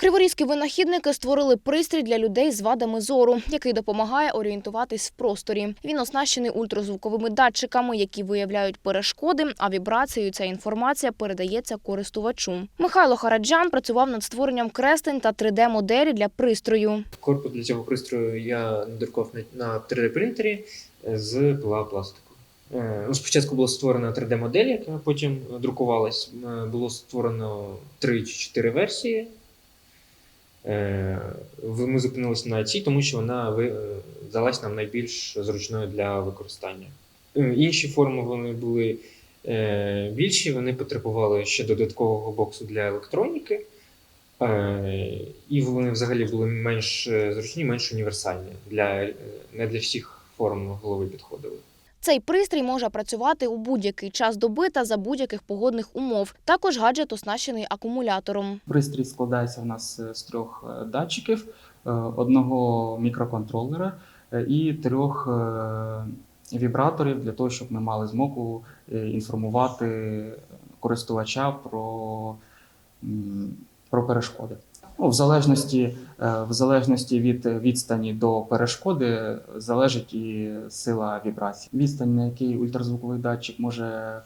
Криворізькі винахідники створили пристрій для людей з вадами зору, який допомагає орієнтуватись в просторі. Він оснащений ультразвуковими датчиками, які виявляють перешкоди, а вібрацією ця інформація передається користувачу. Михайло Хараджан працював над створенням креслень та 3D-моделі для пристрою. Корпус для цього пристрою я надрукував на, на 3D-принтері з ПЛА пластику. Е, Ну, спочатку була створена 3D-модель, яка потім друкувалась. Е, Було створено 3 чи 4 версії. Е, Ми зупинилися на цій, тому що вона е, здалась нам найбільш зручною для використання. Е, Інші форми вони були більші, вони потребували ще додаткового боксу для електроніки. І вони взагалі були менш зручні, менш універсальні. Для, не для всіх форм голови підходили. Цей пристрій може працювати у будь-який час доби та за будь-яких погодних умов. Також гаджет оснащений акумулятором. Пристрій складається в нас е, з трьох е, датчиків, е, одного мікроконтролера і трьох вібраторів для того, щоб ми мали змогу інформувати користувача про, про перешкоди. Ну, в, залежності, е, в залежності від відстані до перешкоди залежить і сила вібрації. Відстань, на який ультразвуковий датчик може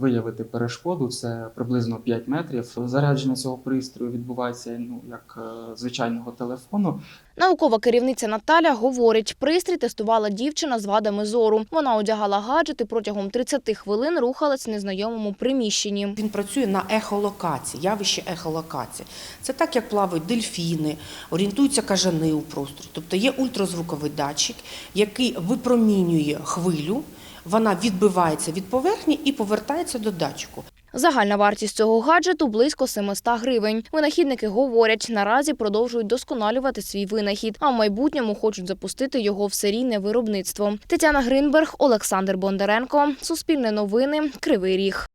виявити перешкоду, це приблизно 5 метрів. Зарядження цього пристрою відбувається ну, як е, звичайного телефону. Наукова керівниця Наталя говорить, пристрій тестувала дівчина з вадами зору. Вона одягала гаджет і протягом 30 хвилин рухалась в незнайомому приміщенні. Він працює на ехолокації, явище ехолокації. Це так, як плавають дельфіни, орієнтуються кажани у просторі. Тобто є ультразвуковий датчик, який випромінює хвилю, вона відбивається від поверхні і повертається до датчику. Загальна вартість цього гаджету близько 700 гривень. Винахідники говорять, наразі продовжують досконалювати свій винахід, а в майбутньому хочуть запустити його в серійне виробництво. Тетяна Гринберг, Олександр Бондаренко, Суспільне новини, Кривий Ріг.